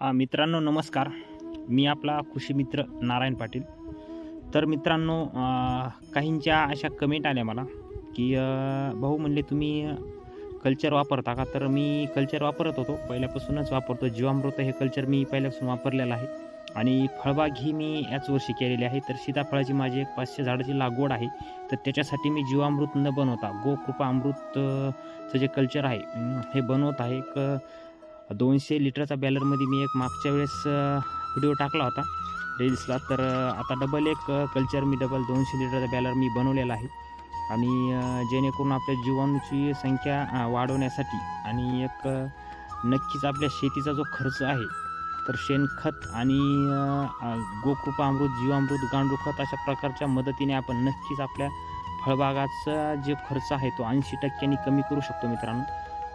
मित्रांनो नमस्कार. मी आपला कृषी मित्र नारायण पाटील. तर मित्रांनो काहींच्या अशा कमेंट आल्या मला की भाऊ म्हणले तुम्ही कल्चर वापरता का? तर मी कल्चर वापरत होतो. पहिल्यापासूनच वापरतो. जीवामृत हे कल्चर मी पहिल्यापासून वापरलेलं आहे. आणि फळबाग ही मी याच वर्षी केलेली आहे. तर सीताफळाची माझी एक पाचशे झाडाची लागवड आहे. तर त्याच्यासाठी मी जीवामृत न बनवता गोकृपा अमृतचं जे कल्चर आहे हे बनवत आहे. एक दोनशे लिटरचा बॅलरमध्ये मी एक मागच्या वेळेस व्हिडिओ टाकला होता रील्सला तर आता डबल एक कल्चर मी डबल दोनशे लिटरचा बॅलर मी बनवलेला आहे. आणि जेणेकरून आपल्या जीवाणूची संख्या वाढवण्यासाठी आणि एक नक्कीच आपल्या शेतीचा जो खर्च आहे तर शेणखत आणि गोकृपा अमृत जीवामृत गांडूळखत अशा प्रकारच्या मदतीने आपण नक्कीच आपल्या फळबागाचा जे खर्च आहे तो ऐंशी टक्क्यांनी कमी करू शकतो मित्रांनो.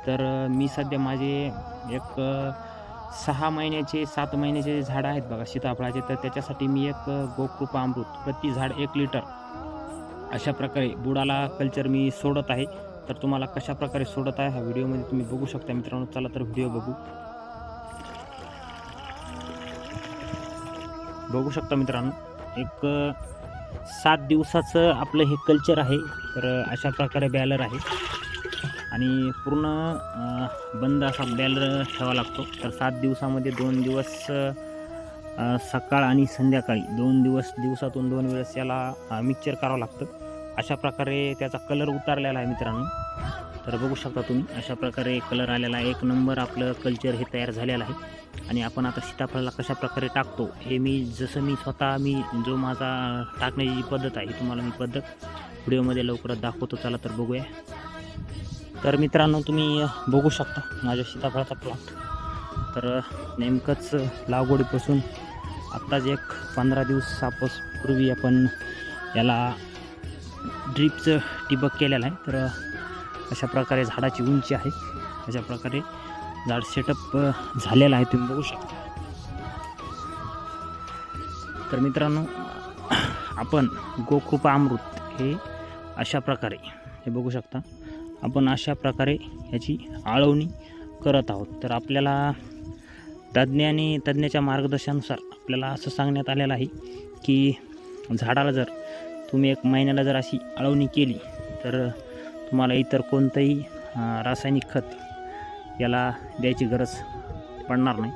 तर मी सध्या माझे एक सहा महिन्याचे सात महिन्याचे झाडं आहेत बघा सीताफळाचे तर त्याच्यासाठी मी एक अ, गोकृपा अमृत प्रति झाड एक लिटर. अशा प्रकारे बुडाला कल्चर मी सोडत आहे. तर तुम्हाला कशा प्रकारे सोडत आहे ह्या व्हिडिओमध्ये तुम्ही बघू शकता मित्रांनो. चला तर व्हिडिओ बघू. बघू शकता मित्रांनो एक सात दिवसाचं आपलं हे कल्चर आहे. तर अशा प्रकारे बॅलर आहे. आणि पूर्ण बंद असा बॅलर ठेवा लागतो. तर सात दिवसामध्ये दोन दिवस सकाळ आणि संध्याकाळी. दोन दिवस दिवसातून दोन वेळेस याला मिक्सचर करावं लागतं. अशा प्रकारे त्याचा कलर उतारलेला आहे मित्रांनो. तर बघू शकता तुम्ही अशा प्रकारे कलर आलेला आहे. एक नंबर आपलं कल्चर हे तयार झालेलं आहे. आणि आपण आता सीताफळाला कशा प्रकारे टाकतो हे मी जसं मी स्वतः मी जो माझा टाकण्याची जी पद्धत आहे तुम्हाला मी पद्धत व्हिडिओमध्ये लवकरच दाखवतो. चला तर बघूया. तर मित्रांनो तुम्ही बघू शकता माझ्या सीताफळाचा प्लॉट तर नेमकंच लागवडीपासून आत्ताच एक पंधरा दिवसापास आपण याला ड्रीपचं ठिबक केलेलं आहे. तर अशा प्रकारे झाडाची उंची आहे. अशा प्रकारे झाड सेटअप झालेलं आहे तुम्ही बघू शकता. तर मित्रांनो आपण गोकृपा अमृत हे अशा प्रकारे हे बघू शकता. आपण अशा प्रकारे याची आळवणी करत आहोत. तर आपल्याला तज्ज्ञ आणि तज्ज्ञाच्या मार्गदर्शनानुसार आपल्याला असं सांगण्यात आलेलं आहे की झाडाला जर तुम्ही एक महिन्याला जर अशी आळवणी केली तर तुम्हाला इतर कोणतंही रासायनिक खत याला द्यायची गरज पडणार नाही.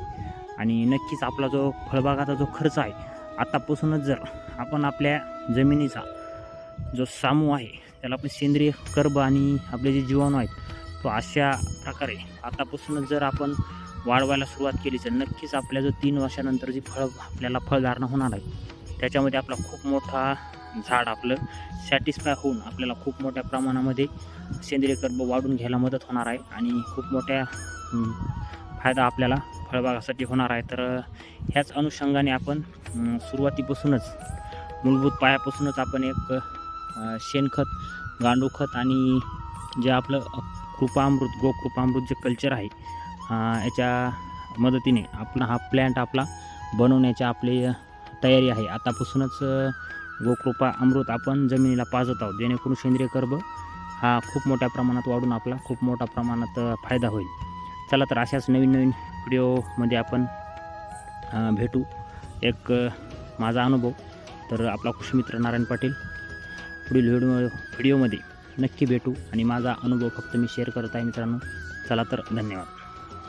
आणि नक्कीच आपला जो फळबागाचा जो खर्च आहे आतापासूनच जर आपण आपल्या जमिनीचा जो सामू आहे त्याला आपण सेंद्रिय कर्ब आणि आपले जे जीवाणू आहेत तो अशा प्रकारे आतापासूनच जर आपण वाढवायला सुरुवात केली तर नक्कीच आपल्या जो तीन वर्षानंतर जी फळ आपल्याला फळधारणा होणार आहे त्याच्यामध्ये आपला खूप मोठा झाड आपलं सॅटिस्फाय होऊन आपल्याला खूप मोठ्या प्रमाणामध्ये सेंद्रिय कर्ब वाढून घ्यायला मदत होणार आहे आणि खूप मोठ्या फायदा आपल्याला फळबागासाठी होणार आहे. तर ह्याच अनुषंगाने आपण सुरुवातीपासूनच मूलभूत पायापासूनच आपण एक शेणखत गांडूळखत आणि जे आपलं कृपामृत गोकृपामृत जे कल्चर आहे याच्या मदतीने आपला हा प्लॅन्ट आपला बनवण्याची आपली तयारी आहे. आतापासूनच गोकृपा अमृत आपण जमिनीला पाजत आहोत. जेणेकरून सेंद्रिय कर्ब हा खूप मोठ्या प्रमाणात वाढून आपला खूप मोठ्या प्रमाणात फायदा होईल. चला तर अशाच नवीन नवीन व्हिडिओमध्ये आपण भेटू. एक माझा अनुभव. तर आपला कृषीमित्र नारायण पाटील. पुढील व्हिडिओ व्हिडिओमध्ये नक्की भेटू आणि माझा अनुभव फक्त मी शेअर करत आहे मित्रांनो. चला तर धन्यवाद.